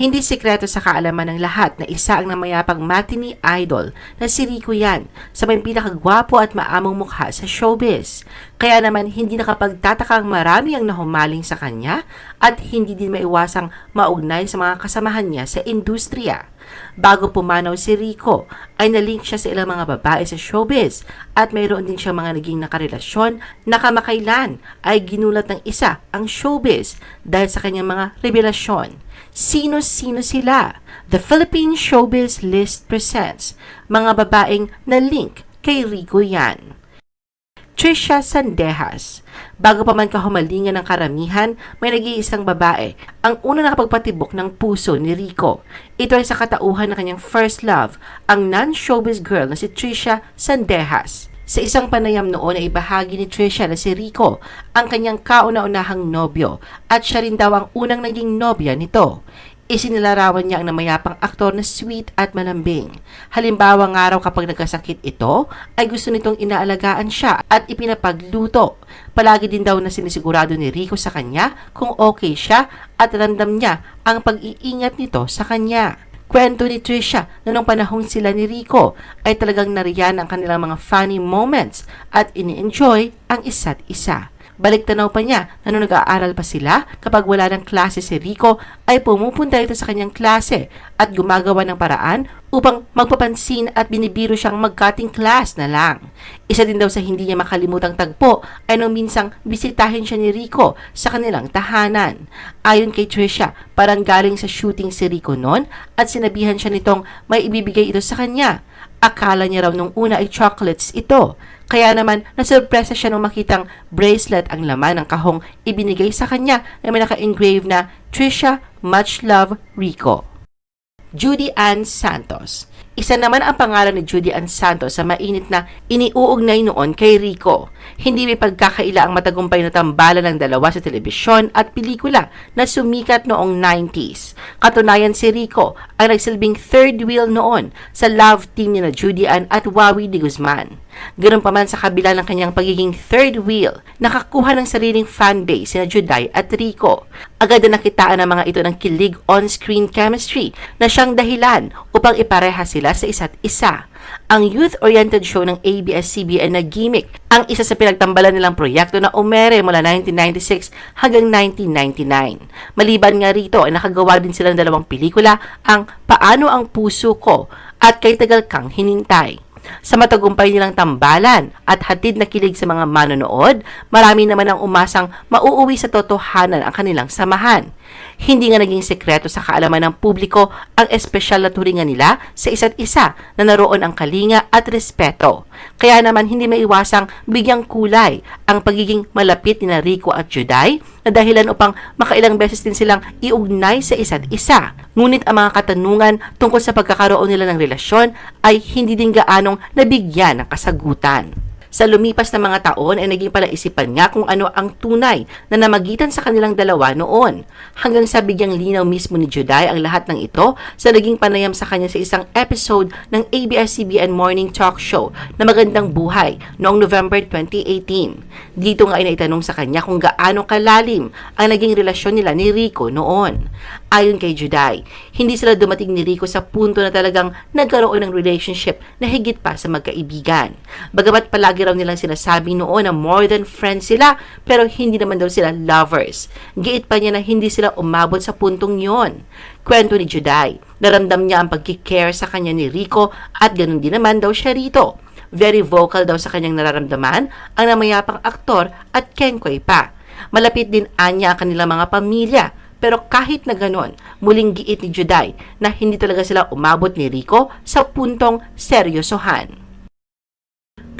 Hindi sikreto sa kaalaman ng lahat na isa ang namayapang matinee idol na si Rico yan sa may pinakagwapo at maamong mukha sa showbiz. Kaya naman hindi nakapagtataka ang marami ang nahumaling sa kanya at hindi din maiwasang maugnay sa mga kasamahan niya sa industriya. Bago pumanaw si Rico, ay nalink siya sa ilang mga babae sa showbiz at mayroon din siyang mga naging nakarelasyon na kamakailan ay ginulat ng isa ang showbiz dahil sa kanyang mga revelasyon. Sino-sino sila? The Philippine Showbiz List presents mga babaeng na-link kay Rico yan. Trisha Sandejas. Bago pa man kahumalingan ng karamihan, may nag-iisang babae ang una nakapagpatibok ng puso ni Rico. Ito ay sa katauhan ng kanyang first love, ang non-showbiz girl na si Trisha Sandejas. Sa isang panayam noon ay ibahagi ni Trisha na si Rico ang kanyang kauna-unahang nobyo at siya rin daw ang unang naging nobya nito. Isinilarawan niya ang namayapang aktor na sweet at malambing. Halimbawa nga raw kapag nagkasakit ito, ay gusto nitong inaalagaan siya at ipinapagluto. Palagi din daw na sinisigurado ni Rico sa kanya kung okay siya at ramdam niya ang pag-iingat nito sa kanya. Kwento ni Trisha na nung panahon sila ni Rico ay talagang nariyan ang kanilang mga funny moments at ini-enjoy ang isa't isa. Balik tanaw pa niya na nung nag-aaral pa sila, kapag wala ng klase si Rico, ay pumupunta ito sa kanyang klase at gumagawa ng paraan upang magpapansin at binibiro siyang magkating class na lang. Isa din daw sa hindi niya makalimutang tagpo ay nung minsang bisitahin siya ni Rico sa kanilang tahanan. Ayon kay Trisha, parang galing sa shooting si Rico noon at sinabihan siya nitong may ibibigay ito sa kanya. Akala niya raw nung una ay chocolates ito. Kaya naman, nasurpresa siya nung makitang bracelet ang laman ng kahong ibinigay sa kanya na may naka-engrave na Trisha, much love, Rico. Judy Ann Santos. Isa naman ang pangalan ni Judy Ann Santos sa mainit na iniuugnay noon kay Rico. Hindi may pagkakaila ang matagumpay na tambalan ng dalawa sa telebisyon at pelikula na sumikat noong 90s. Katunayan si Rico ang nagsilbing third wheel noon sa love team ni na Judy Ann at Wawi de Guzman. Ganun pa man sa kabila ng kanyang pagiging third wheel, nakakuha ng sariling fanbase sina Juday at Rico. Agad na nakitaan ng mga ito ng kilig on-screen chemistry na siyang dahilan upang ipareha sila sa isa't isa. Ang youth-oriented show ng ABS-CBN na Gimmick ang isa sa pinagtambalan nilang proyekto na umere mula 1996 hanggang 1999. Maliban nga rito ay nakagawa din sila ng dalawang pelikula ang Paano ang Puso Ko at Kay Tagal Kang Hinintay. Sa matagumpay nilang tambalan at hatid na kilig sa mga manonood, marami naman ang umasang mauuwi sa totohanan ang kanilang samahan. Hindi nga naging sekreto sa kaalaman ng publiko ang espesyal na turingan nila sa isa't isa na naroon ang kalinga at respeto. Kaya naman hindi maiwasang bigyang kulay ang pagiging malapit ni Rico at Juday na dahilan upang makailang beses din silang iugnay sa isa't isa. Ngunit ang mga katanungan tungkol sa pagkakaroon nila ng relasyon ay hindi din gaanong nabigyan ng kasagutan. Sa lumipas na mga taon ay naging palaisipan nga kung ano ang tunay na namagitan sa kanilang dalawa noon. Hanggang sa bigyang linaw mismo ni Juday ang lahat ng ito sa naging panayam sa kanya sa isang episode ng ABS-CBN Morning Talk Show na Magandang Buhay noong November 2018. Dito nga ay naitanong sa kanya kung gaano kalalim ang naging relasyon nila ni Rico noon. Ayon kay Juday, hindi sila dumating ni Rico sa punto na talagang nagkaroon ng relationship na higit pa sa magkaibigan. Bagamat palagi raw nilang sinasabi noon na more than friends sila, pero hindi naman daw sila lovers. Giit pa niya na hindi sila umabot sa puntong yon. Kwento ni Juday, naramdam niya ang pagkikare sa kanya ni Rico at ganun din naman daw siya rito. Very vocal daw sa kanyang nararamdaman ang namayapang aktor at kengkoy pa. Malapit din anya ang kanilang mga pamilya pero kahit na ganon, muling giit ni Juday na hindi talaga sila umabot ni Rico sa puntong seryosohan.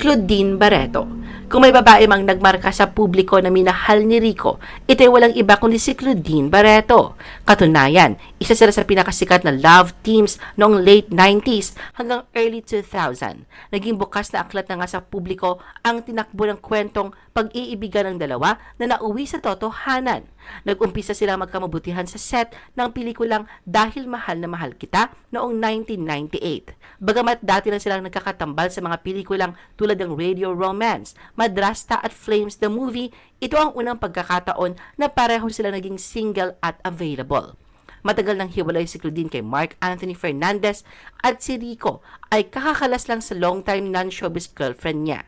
Claudine Barreto kung may babae mang nagmarka sa publiko na minahal ni Rico, ito ay walang iba kundi si Claudine Barreto. Katunayan, isa sila sa pinakasikat na love teams noong late 90s hanggang early 2000. Naging bukas na aklat na nga sa publiko ang tinakbo ng kwentong pag-iibigan ng dalawa na nauwi sa totohanan. Nag-umpisa sila magkamabutihan sa set ng pelikulang Dahil Mahal na Mahal Kita noong 1998. Bagamat dati na silang nagkakatambal sa mga pelikulang tulad ng Radio Romance, Madrasta at Flames the Movie, ito ang unang pagkakataon na pareho sila naging single at available. Matagal nang hiwalay si Claudine kay Mark Anthony Fernandez at si Rico ay kakakalas lang sa long-time non-showbiz girlfriend niya.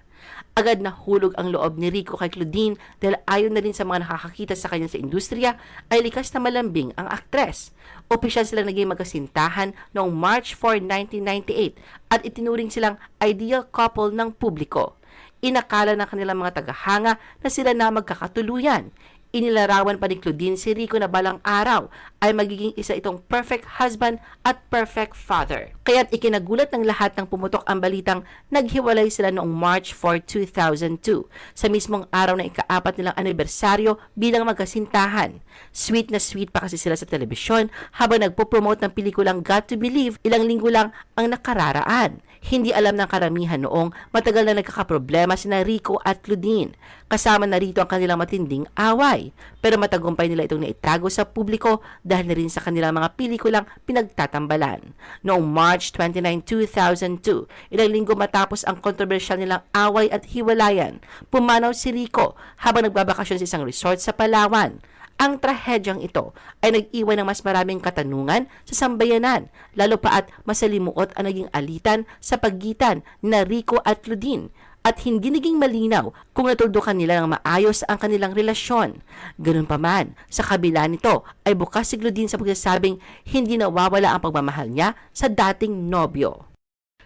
Agad na hulog ang loob ni Rico kay Claudine dahil ayon na rin sa mga nakakakita sa kanya sa industriya ay likas na malambing ang aktres. Opisyal silang naging magkasintahan noong March 4, 1998 at itinuring silang ideal couple ng publiko. Inakala ng kanilang mga tagahanga na sila na magkakatuluyan. Inilarawan pa ni Claudine si Rico na balang araw ay magiging isa itong perfect husband at perfect father. Kaya't ikinagulat ng lahat ng pumutok ang balitang naghiwalay sila noong March 4, 2002 sa mismong araw ng ikaapat nilang anibersaryo bilang magkasintahan. Sweet na sweet pa kasi sila sa telebisyon habang nagpo-promote ng pelikulang Got to Believe ilang linggo lang ang nakararaan. Hindi alam ng karamihan noong matagal na nagkakaproblema sina Rico at Claudine. Kasama na rito ang kanilang matinding away. Pero matagumpay nila itong naitago sa publiko dahil na rin sa kanilang mga pelikulang pinagtatambalan. Noong March 29, 2002, ilang linggo matapos ang kontrobersyal nilang away at hiwalayan, pumanaw si Rico habang nagbabakasyon sa isang resort sa Palawan. Ang trahedyang ito ay nag-iwan ng mas maraming katanungan sa sambayanan, lalo pa at masalimuot ang naging alitan sa pagitan na Rico at Claudine at hindi naging malinaw kung natuldukan nila ng maayos ang kanilang relasyon. Ganun pa man, sa kabila nito ay bukas si Claudine sa pagsasabing hindi nawawala ang pagmamahal niya sa dating nobyo.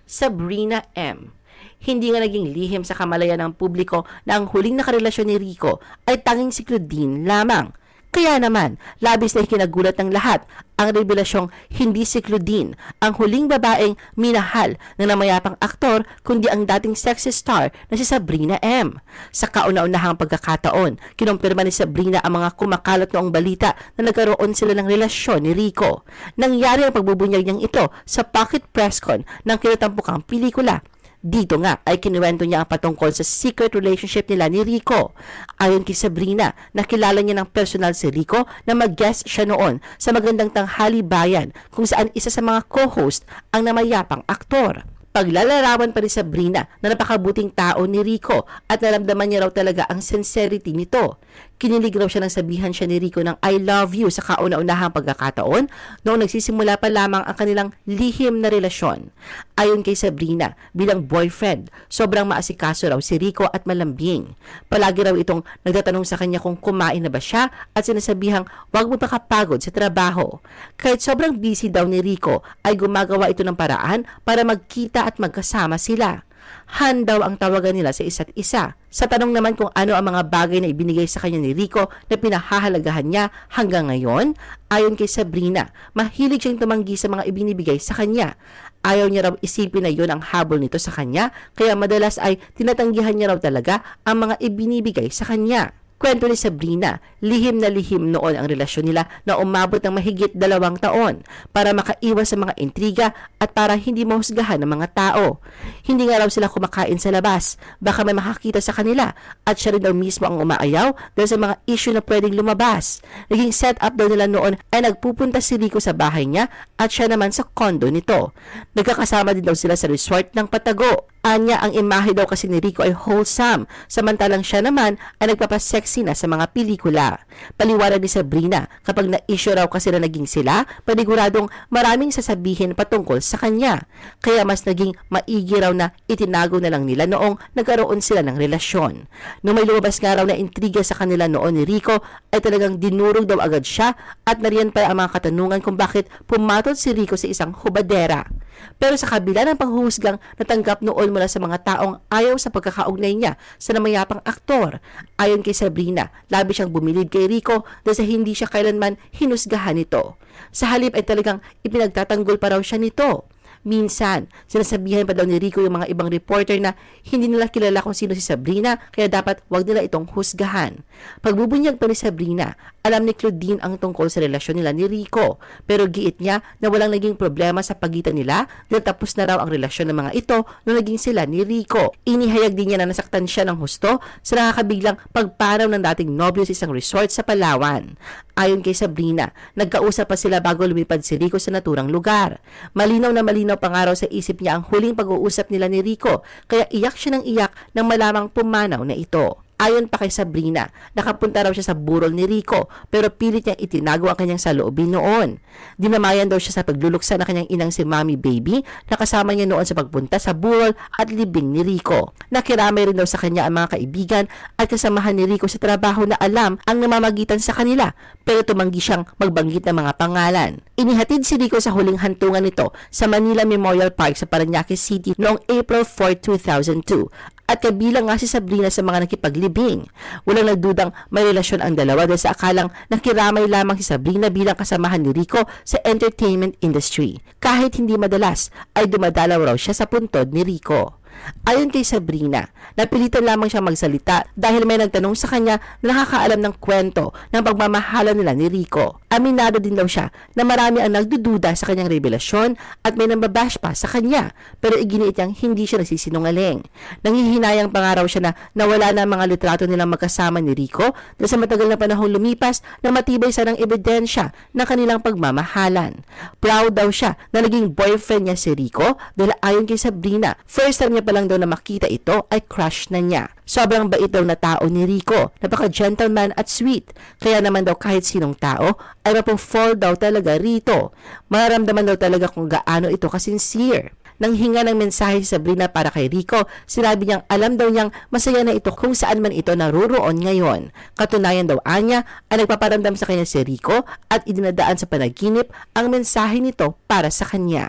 Sabrina M. Hindi nga naging lihim sa kamalayan ng publiko na ang huling nakarelasyon ni Rico ay tanging si Claudine lamang. Kaya naman, labis na ikinagulat ng lahat ang revelasyong hindi si Claudine ang huling babaeng minahal ng namayapang aktor kundi ang dating sexy star na si Sabrina M. Sa kauna-unahang pagkakataon, kinumpirma ni Sabrina ang mga kumakalat noong balita na nagkaroon sila ng relasyon ni Rico. Nangyari ang pagbubunyag niyang ito sa pocket press con ng kinatampukang pelikula dito nga ay kinuwento niya ang patungkol sa secret relationship nila ni Rico. Ayon kay Sabrina, nakilala niya ng personal si Rico na mag-guest siya noon sa Magandang Tanghali Bayan kung saan isa sa mga co-host ang namayapang aktor. Paglalarawan pa ni Sabrina na napakabuting tao ni Rico at naramdaman niya raw talaga ang sincerity nito. Kinilig raw siya nang sabihan siya ni Rico ng I love you sa kauna-unahang pagkakataon noong nagsisimula pa lamang ang kanilang lihim na relasyon. Ayon kay Sabrina, bilang boyfriend, sobrang maasikaso raw si Rico at malambing. Palagi raw itong nagtatanong sa kanya kung kumain na ba siya at sinasabihang huwag mo pakapagod sa trabaho. Kahit sobrang busy daw ni Rico, ay gumagawa ito ng paraan para magkita at magkasama sila. Han daw ang tawagan nila sa isa't isa. Sa tanong naman kung ano ang mga bagay na ibinigay sa kanya ni Rico na pinahahalagahan niya hanggang ngayon, ayon kay Sabrina, mahilig siyang tumanggi sa mga ibinibigay sa kanya. Ayaw niya raw isipin na yon ang habol nito sa kanya, kaya madalas ay tinatanggihan niya raw talaga ang mga ibinibigay sa kanya. Kwento ni Sabrina, lihim na lihim noon ang relasyon nila na umabot ng mahigit dalawang taon para makaiwas sa mga intriga at para hindi mahusgahan ng mga tao. Hindi nga raw sila kumakain sa labas, baka may makakita sa kanila at siya rin daw mismo ang umaayaw dahil sa mga issue na pwedeng lumabas. Naging set up daw nila noon ay nagpupunta si Rico sa bahay niya at siya naman sa kondo nito. Nagkakasama din daw sila sa resort ng Patago. Anya, ang imahe daw kasi ni Rico ay wholesome, samantalang siya naman ay nagpapasexy na sa mga pelikula. Paliwanag ni Sabrina, kapag na-issue raw kasi na naging sila, paniguradong maraming sasabihin patungkol sa kanya. Kaya mas naging maigi raw na itinago na lang nila noong nagkaroon sila ng relasyon. Nung may lumabas nga raw na intriga sa kanila noon ni Rico, ay talagang dinurog daw agad siya at nariyan pa ang mga katanungan kung bakit pumatol si Rico sa isang hubadera. Pero sa kabila ng panghuhusgang natanggap noon mula sa mga taong ayaw sa pagkakaugnay niya sa namayapang aktor. Ayon kay Sabrina, labi siyang bumilid kay Rico dahil sa hindi siya kailanman hinusgahan nito. Sa halip ay talagang ipinagtatanggol pa raw siya nito. Minsan, sinasabihan pa daw ni Rico yung mga ibang reporter na hindi nila kilala kung sino si Sabrina kaya dapat wag nila itong husgahan. Pagbubunyag pa ni Sabrina, alam ni Claudine ang tungkol sa relasyon nila ni Rico pero giit niya na walang naging problema sa pagitan nila dahil tapos na raw ang relasyon ng mga ito nung naging sila ni Rico. Inihayag din niya na nasaktan siya ng husto sa nakakabiglang pagparaw ng dating nobyo sa isang resort sa Palawan. Ayon kay Sabrina, nagkausap pa sila bago lumipad si Rico sa naturang lugar. Malinaw na malinaw pangaraw sa isip niya ang huling pag-uusap nila ni Rico, kaya iyak siya ng iyak nang malamang pumanaw na ito. Ayon pa kay Sabrina, nakapunta raw siya sa burol ni Rico pero pilit niyang itinago ang kanyang saloobin noon. Dinamayan daw siya sa pagluluksa ng kanyang inang si Mommy Baby na kasama niya noon sa pagpunta sa burol at libing ni Rico. Nakiramay rin daw sa kanya ang mga kaibigan at kasamahan ni Rico sa trabaho na alam ang namamagitan sa kanila pero tumanggi siyang magbanggit ng mga pangalan. Inihatid si Rico sa huling hantungan nito sa Manila Memorial Park sa Paranaque City noong April 4, 2002 at kabilang nga si Sabrina sa mga nakipaglibing. Walang nagdudang may relasyon ang dalawa dahil sa akalang nakiramay lamang si Sabrina bilang kasamahan ni Rico sa entertainment industry. Kahit hindi madalas, ay dumadalaw raw siya sa puntod ni Rico. Ayon kay Sabrina, napilitan lamang siya magsalita dahil may nagtanong sa kanya na nakakaalam ng kwento ng pagmamahalan nila ni Rico. Aminado din daw siya na marami ang nagdududa sa kanyang revelasyon at may nambabash pa sa kanya pero iginiit niyang hindi siya nagsisinungaling. Nanghihinayang pa nga raw siya na nawala na ang mga litrato nilang magkasama ni Rico dahil sa matagal na panahong lumipas na matibay sa ng ebidensya ng kanilang pagmamahalan. Proud daw siya na naging boyfriend niya si Rico dahil ayon kay Sabrina, first time niya pa lang daw na makita ito ay crush na niya. Sobrang bait daw na tao ni Rico, napaka-gentleman at sweet. Kaya naman daw kahit sinong tao ay mapo-fall daw talaga rito. Mararamdaman daw talaga kung gaano ito kasincere. Nang hinga ng mensahe si Sabrina para kay Rico, sinabi niyang alam daw niyang masaya na ito kung saan man ito naruroon ngayon. Katunayan daw anya ay nagpaparamdam sa kanya si Rico at idinadaan sa panaginip ang mensahe nito para sa kanya.